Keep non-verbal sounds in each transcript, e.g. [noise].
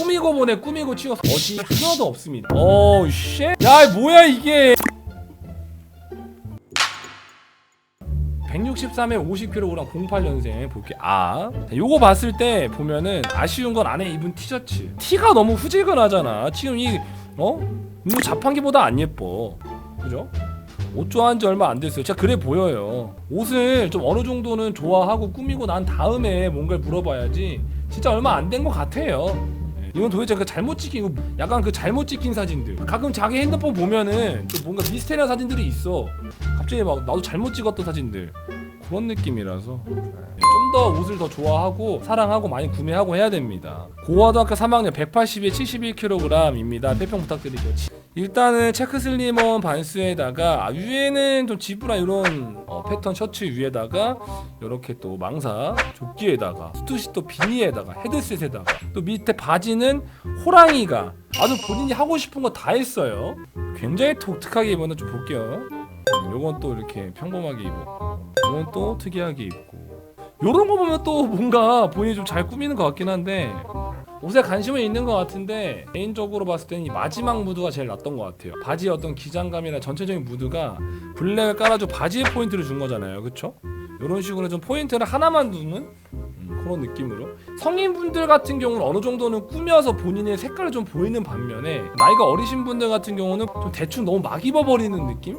꾸미고 보내 꾸미고 치워서. 멋이 하나도 없습니다. 어우 쉣야 뭐야 이게. 163에 50kg 08년생 볼게. 아 자, 요거 봤을 때 보면은 아쉬운 건 안에 입은 티셔츠. 티가 너무 후질근하잖아. 지금 이 어? 뭐 자판기보다 안 예뻐. 그죠? 옷 좋아한 지 얼마 안 됐어요. 진짜 그래 보여요. 옷을 좀 어느 정도는 좋아하고 꾸미고 난 다음에 뭔가를 물어봐야지 진짜 얼마 안 된 것 같아요. 네. 이건 도대체 그 잘못 찍힌 약간 그 잘못 찍힌 사진들 가끔 자기 핸드폰 보면은 좀 뭔가 미스테리한 사진들이 있어 갑자기 막 나도 잘못 찍었던 사진들 그런 느낌이라서 좀 더 옷을 더 좋아하고 사랑하고 많이 구매하고 해야 됩니다. 고고등학교 3학년 180에 71kg입니다. 패평 부탁드릴게요. 일단은 체크 슬리먼 반스에다가 아, 위에는 좀 지브라 이런 어, 패턴 셔츠 위에다가 이렇게 또 망사 조끼에다가 스투시 또 비니에다가 헤드셋에다가 또 밑에 바지는 호랑이가 아주 본인이 하고 싶은 거 다 했어요. 굉장히 독특하게 입었는 좀 볼게요. 음, 요건 또 이렇게 평범하게 입었고 요건 또 특이하게 입고 요런 거 보면 또 뭔가 본인이 좀 잘 꾸미는 것 같긴 한데 옷에 관심은 있는 것 같은데 개인적으로 봤을 때는 이 마지막 무드가 제일 낫던 것 같아요 바지의 어떤 기장감이나 전체적인 무드가 블랙을 깔아주고 바지에 포인트를 준 거잖아요 그쵸? 요런 식으로 좀 포인트를 하나만 두는 음, 그런 느낌으로 성인분들 같은 경우는 어느 정도는 꾸며서 본인의 색깔을 좀 보이는 반면에 나이가 어리신 분들 같은 경우는 좀 대충 너무 막 입어버리는 느낌?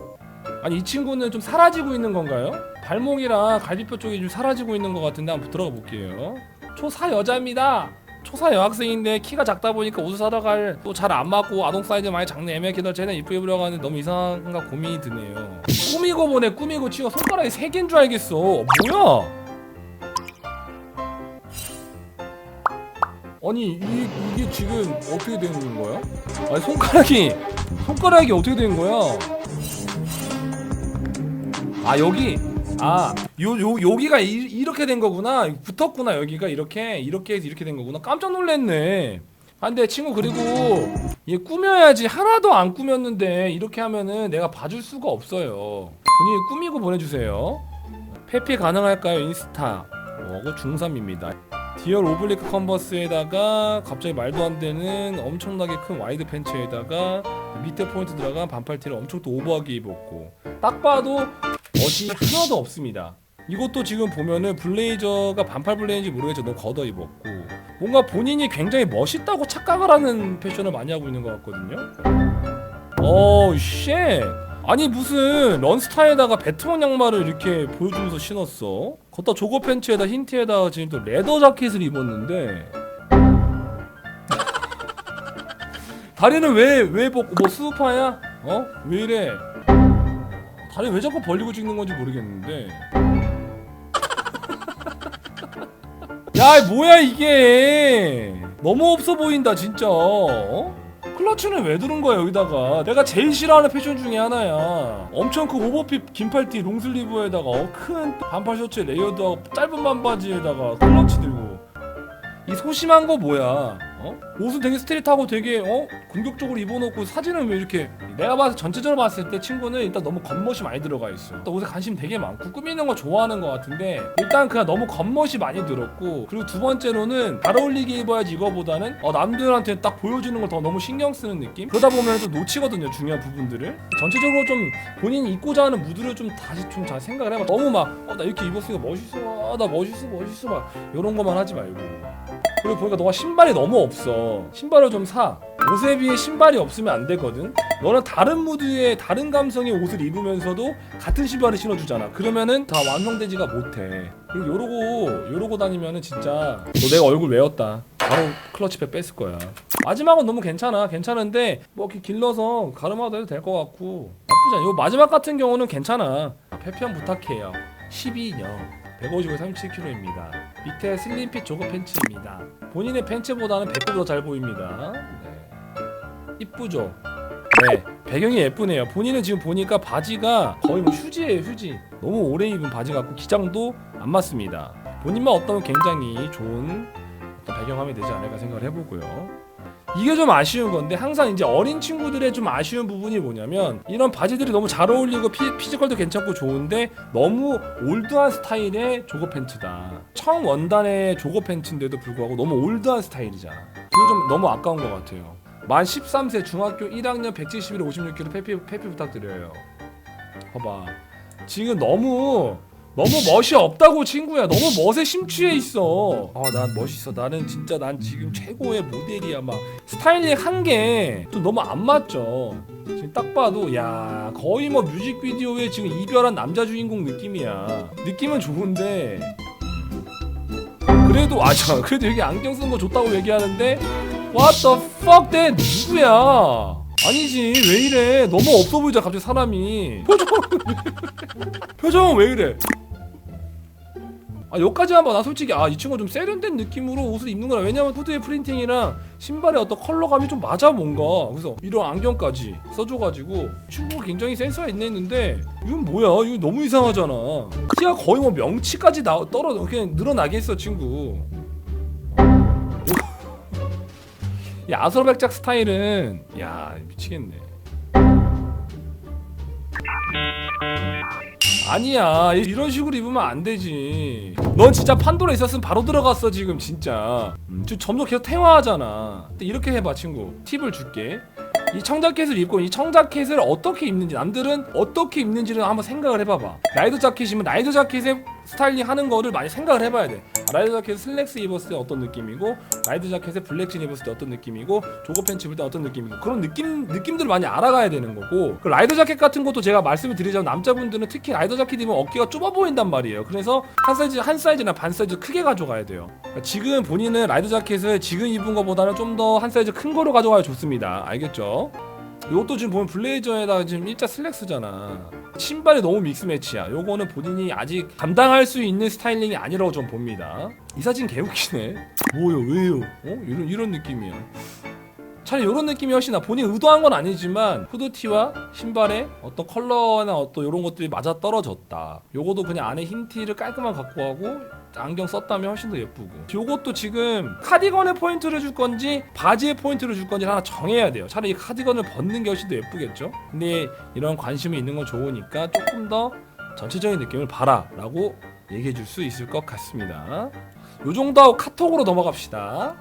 아니 이 친구는 좀 사라지고 있는 건가요? 발목이랑 갈비뼈 쪽이 좀 사라지고 있는 것 같은데 한번 들어가 볼게요. 초사 여자입니다. 초사 여학생인데 키가 작다 보니까 옷을 사러 갈 또 잘 안 맞고 아동 사이즈 많이 작네 애매하게 쟤는 이쁘게 입으려고 하는데 너무 이상한가 고민이 드네요. 꾸미고 보내 꾸미고 치고 손가락이 세 개인 줄 알겠어. 뭐야? 아니 이, 이게 지금 어떻게 되는 거야? 아니 손가락이 손가락이 어떻게 된 거야? 아 여기 아 요 요 여기가 이, 렇게된 거구나. 붙었구나 여기가 이렇게 이렇게 해서 이렇게 된 거구나. 깜짝 놀랐네. 아 근데 친구 그리고 얘 꾸며야지 하나도 안 꾸몄는데 이렇게 하면은 내가 봐줄 수가 없어요. 본인이 꾸미고 보내주세요. 페피 가능할까요 인스타? 어, 그 중3입니다. 디얼 오블리크 컨버스에다가 갑자기 말도 안 되는 엄청나게 큰 와이드 팬츠에다가 밑에 포인트 들어간 반팔 티를 엄청 또 오버하게 입었고. 딱 봐도 멋이 하나도 없습니다. 이것도 지금 보면은 블레이저가 반팔 블레이저인지 모르겠지만 너무 걷어 입었고 뭔가 본인이 굉장히 멋있다고 착각을 하는 패션을 많이 하고 있는 것 같거든요. 어우 쉣 아니 무슨 런스타에다가 베트남 양말을 이렇게 보여주면서 신었어? 걷다 조거 팬츠에다 흰 티에다 지금 또 레더 자켓을 입었는데 [laughs] 다리는 왜왜 벗고 뭐 수우파야? 어? 왜 이래? 다리 왜 자꾸 벌리고 찍는 건지 모르겠는데. 야, 뭐야 이게? 너무 없어 보인다 진짜. 어? 클러치는 왜 두른 거야 여기다가? 내가 제일 싫어하는 패션 중에 하나야. 엄청 큰 오버핏 긴 팔티 롱슬리브에다가 어, 큰 반팔 셔츠에 레이어드하고 짧은 반바지에다가 클러치 들고. 이 소심한 거 뭐야? 어? 옷은 되게 스트릿하고 되게 어 공격적으로 입어놓고 사진은 왜 이렇게 내가 봐서 전체적으로 봤을 때 친구는 일단 너무 겉멋이 많이 들어가 있어. 또 옷에 관심 되게 많고 꾸미는 거 좋아하는 것 같은데 일단 그냥 너무 겉멋이 많이 들었고 그리고 두 번째로는 잘 어울리게 입어야지 이거보다는 어 남들한테 딱 보여주는 걸 더 너무 신경 쓰는 느낌. 그러다 보면 또 놓치거든요 중요한 부분들을. 전체적으로 좀 본인이 입고자 하는 무드를 좀 다시 좀 잘 생각을 해봐. 너무 막 어 나 이렇게 입었으니까 멋있어. 아, 나 멋있어 멋있어 막 이런 것만 하지 말고. 그리고 보니까 너가 신발이 너무 없어. 신발을 좀 사. 옷에 비해 신발이 없으면 안 되거든. 너는 다른 무드의 다른 감성의 옷을 입으면서도 같은 신발을 신어주잖아. 그러면은 다 완성되지가 못해. 그리고 요러고 요러고 다니면은 진짜 너 내가 얼굴 외웠다. 바로 클러치백 뺐을 거야. 마지막은 너무 괜찮아. 괜찮은데 뭐 이렇게 길러서 가름하도 해도 될 것 같고 나쁘지 않아. 요 마지막 같은 경우는 괜찮아. 페평 부탁해요. 12년. 155, 37kg입니다. 밑에 슬림핏 조거 팬츠입니다. 본인의 팬츠보다는 배꼽이 더잘 보입니다. 네. 이쁘죠? 네. 배경이 예쁘네요. 본인은 지금 보니까 바지가 거의 뭐 휴지예요, 휴지. 너무 오래 입은 바지 같고 기장도 안 맞습니다. 본인만 어떤 굉장히 좋은 배경화면이 되지 않을까 생각을 해보고요. 이게 좀 아쉬운 건데 항상 이제 어린 친구들의 좀 아쉬운 부분이 뭐냐면 이런 바지들이 너무 잘 어울리고 피, 피지컬도 괜찮고 좋은데 너무 올드한 스타일의 조거 팬츠다. 처음 원단의 조거 팬츠인데도 불구하고 너무 올드한 스타일이잖아. 그거 좀 너무 아까운 것 같아요. 만 13세 중학교 1학년 171, 56kg 페피 페피 부탁드려요. 봐봐. 지금 너무 너무 멋이 없다고 친구야. 너무 멋에 심취해 있어. 아, 난 멋있어. 나는 진짜 난 지금 최고의 모델이야. 막 스타일링 한게 또 너무 안 맞죠. 지금 딱 봐도 야 거의 뭐 뮤직비디오에 지금 이별한 남자 주인공 느낌이야. 느낌은 좋은데 그래도 아 잠깐 그래도 여기 안경 쓴 거 좋다고 얘기하는데 What the fuck 내 누구야? 아니지 왜 이래? 너무 없어 보이자 갑자기 사람이. 표정. [laughs] 표정은 왜 이래? 아 여기까지 한번 나 솔직히 아 이 친구 좀 세련된 느낌으로 옷을 입는 거라 왜냐면 후드의 프린팅이랑 신발의 어떤 컬러감이 좀 맞아 뭔가. 그래서 이런 안경까지 써줘가지고 친구가 굉장히 센스가 있네 했는데 이건 뭐야? 이거 너무 이상하잖아. 티가 거의 뭐 명치까지 나 떨어 그냥 늘어나게 했어 친구 이 아서백작 스타일은 야 미치겠네. 아니야. 이- 이런 식으로 입으면 안 되지. 넌 진짜 판도라 있었으면 바로 들어갔어 지금 진짜. 음, 지금 점점 계속 퇴화하잖아. 근데 이렇게 해봐 친구. 팁을 줄게. 이 청자켓을 입고 이 청자켓을 어떻게 입는지 남들은 어떻게 입는지를 한번 생각을 해봐봐. 라이더 자켓이면 라이더 자켓에 스타일링 하는 거를 많이 생각을 해봐야 돼. 아, 라이더 자켓 슬랙스 입었을 때 어떤 느낌이고 라이더 자켓에 블랙진 입었을 때 어떤 느낌이고 조거 팬츠 입을 때 어떤 느낌이고 그런 느낌 느낌들을 많이 알아가야 되는 거고 그 라이더 자켓 같은 것도 제가 말씀을 드리자면 남자분들은 특히 라이더 자켓 입으면 어깨가 좁아 보인단 말이에요. 그래서 한 사이즈 한 사이즈나 반 사이즈 크게 가져가야 돼요. 그러니까 지금 본인은 라이더 자켓을 지금 입은 것보다는 좀 더 한 사이즈 큰 거로 가져가야 좋습니다. 알겠죠? 이것도 지금 보면 블레이저에다가 지금 일자 슬랙스잖아. 신발이 너무 믹스매치야. 요거는 본인이 아직 감당할 수 있는 스타일링이 아니라고 좀 봅니다. 이 사진 개웃기네. 뭐요? 왜요? 어? 이런 이런 느낌이야. 차라리 이런 느낌이 훨씬 나. 본인 의도한 건 아니지만 후드티와 신발의 어떤 컬러나 어떤 이런 것들이 맞아 떨어졌다. 요거도 그냥 안에 흰 티를 깔끔한 갖고 하고 안경 썼다면 훨씬 더 예쁘고. 요것도 지금 카디건에 포인트를 줄 건지 바지에 포인트를 줄 건지 하나 정해야 돼요. 차라리 이 카디건을 벗는 게 훨씬 더 예쁘겠죠. 근데 이런 관심이 있는 건 좋으니까 조금 더 전체적인 느낌을 봐라 라고 얘기해 줄 수 있을 것 같습니다. 요 정도 하고 카톡으로 넘어갑시다.